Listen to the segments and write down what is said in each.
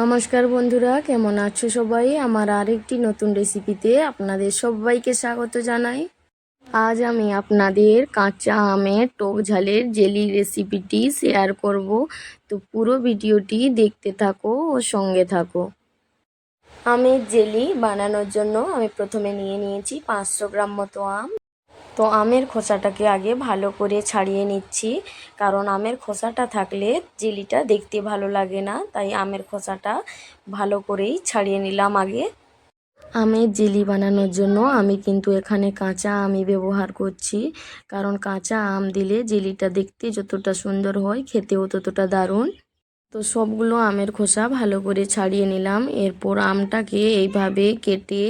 নমস্কার বন্ধুরা, কেমন আছো সবাই? আমার আরেকটি নতুন রেসিপিতে আপনাদের সবাইকে স্বাগত জানাই। আজ আমি আপনাদের কাঁচা আমের টক ঝালের জেলি রেসিপিটি শেয়ার করব। তো পুরো ভিডিওটি দেখতে থাকো ও সঙ্গে থাকো। আমের জেলি বানানোর জন্য আমি প্রথমে নিয়ে নিয়েছি পাঁচশো গ্রাম মতো আম। তো আমের খোসাটাকে আগে ভালো করে ছাড়িয়ে নিচ্ছি। কারণ আমের খোসাটা থাকলে জেলিটা দেখতে ভালো লাগে না, তাই আমের খোসাটা ভালো করেই ছাড়িয়ে নিলাম আগে। আমের জেলি বানানোর জন্য আমি কিন্তু এখানে কাঁচা আমই ব্যবহার করছি। কারণ কাঁচা আম দিলে জেলিটা দেখতে যতটা সুন্দর হয়, খেতেও ততটা দারুণ। তো সবগুলো আমের খোসা ভালো করে ছাড়িয়ে নিলাম। এরপর আমটাকে এইভাবে কেটে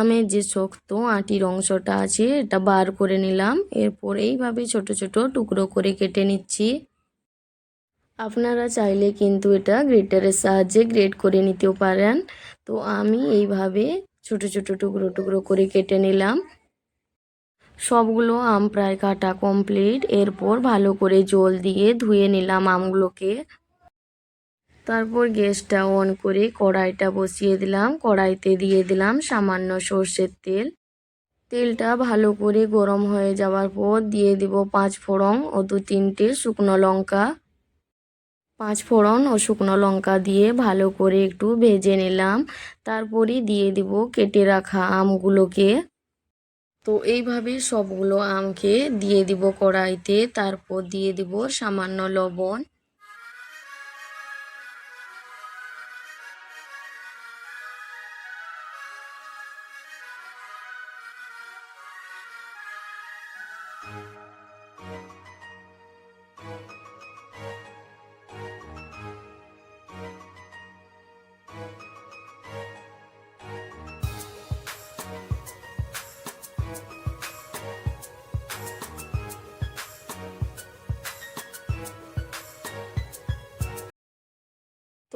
আমের যে শক্ত আটির অংশটা আছে, এটা বার করে নিলাম। এরপর এইভাবে ছোট ছোট টুকরো করে কেটে নিচ্ছি। আপনারা চাইলে কিন্তু এটা গ্রেটারের সাহায্যে গ্রেট করে নিতেও পারেন। তো আমি এইভাবে ছোট ছোট টুকরো টুকরো করে কেটে নিলাম। সবগুলো আম প্রায় কাটা কমপ্লিট এরপর ভালো করে জল দিয়ে ধুয়ে নিলাম আমগুলোকে। তারপর গ্যাসটা অন করে কড়াইটা বসিয়ে দিলাম। কড়াইতে দিয়ে দিলাম সামান্য সর্ষের তেল। তেলটা ভালো করে গরম হয়ে যাওয়ার পর দিয়ে দিব পাঁচ ফোড়ন ও দু তিনটে শুকনো লঙ্কা। পাঁচ ফোড়ন ও শুকনো লঙ্কা দিয়ে ভালো করে একটু ভেজে নিলাম। তারপরে দিয়ে দিব কেটে রাখা আমগুলোকে। তো এইভাবে সবগুলো আমকে দিয়ে দিব কড়াইতে। তারপর দিয়ে দিব সামান্য লবণ। Thank you.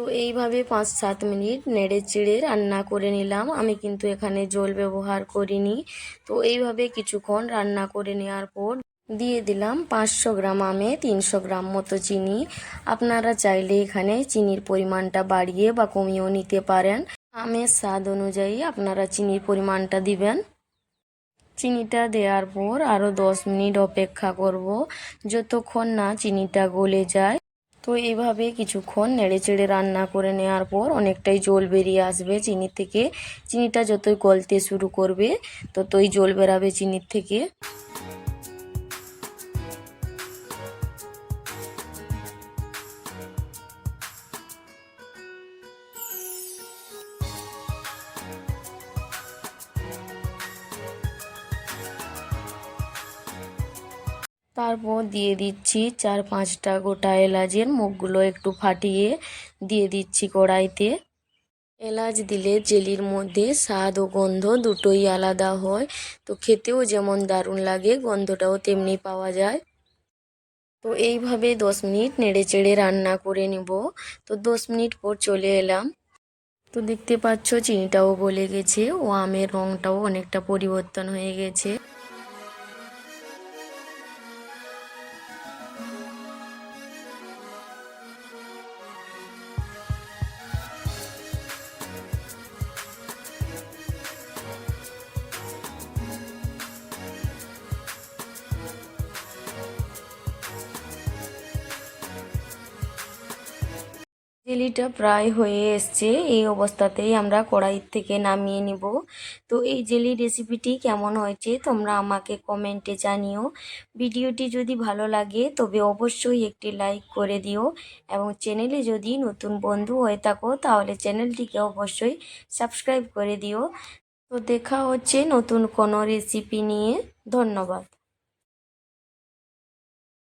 তো এইভাবে পাঁচ সাত মিনিট নেড়ে চেড়ে রান্না করে নিলাম। আমি কিন্তু এখানে জল ব্যবহার করিনি। তো এইভাবে কিছুক্ষণ রান্না করে নেওয়ার পর দিয়ে দিলাম পাঁচশো গ্রাম আমে তিনশো গ্রাম মতো চিনি। আপনারা চাইলে এখানে চিনির পরিমাণটা বাড়িয়ে বা কমিয়েও নিতে পারেন। আমের স্বাদ অনুযায়ী আপনারা চিনির পরিমাণটা দিবেন। চিনিটা দেওয়ার পর আরও দশ মিনিট অপেক্ষা করব। যতক্ষণ না চিনিটা গলে যায় তো এইভাবে কিছুক্ষণ নেড়ে চেড়ে রান্না করে নেওয়ার পর অনেকটাই জল বেরিয়ে আসবে চিনি থেকে। চিনিটা যতই গলতে শুরু করবে, ততই জল বেরাবে চিনির থেকে। তারপর দিয়ে দিচ্ছি চার পাঁচটা গোটা এলাচের মুখগুলো একটু ফাটিয়ে দিয়ে দিচ্ছি কড়াইতে। এলাচ দিলে জেলির মধ্যে স্বাদ ও গন্ধ দুটোই আলাদা হয়, তো খেতেও যেমন দারুণ লাগে, গন্ধটাও তেমনি পাওয়া যায়। তো এইভাবে দশ মিনিট নেড়ে চেড়ে রান্না করে নিব। তো দশ মিনিট পর চলে এলাম। তো দেখতে পাচ্ছ, চিনিটাও গলে গেছে ও আমের রঙটাও অনেকটা পরিবর্তন হয়ে গেছে। জেলিটা প্রায় হয়ে এসছে। এই অবস্থাতেই আমরা কড়াই থেকে নামিয়ে নিব। তো এই জেলি রেসিপিটি কেমন হয়েছে তোমরা আমাকে কমেন্টে জানিও। ভিডিওটি যদি ভালো লাগে তবে অবশ্যই একটি লাইক করে দিও এবং চ্যানেলে যদি নতুন বন্ধু হয়ে থাকো তাহলে চ্যানেলটিকে অবশ্যই সাবস্ক্রাইব করে দিও। তো দেখা হচ্ছে নতুন কোনো রেসিপি নিয়ে। ধন্যবাদ।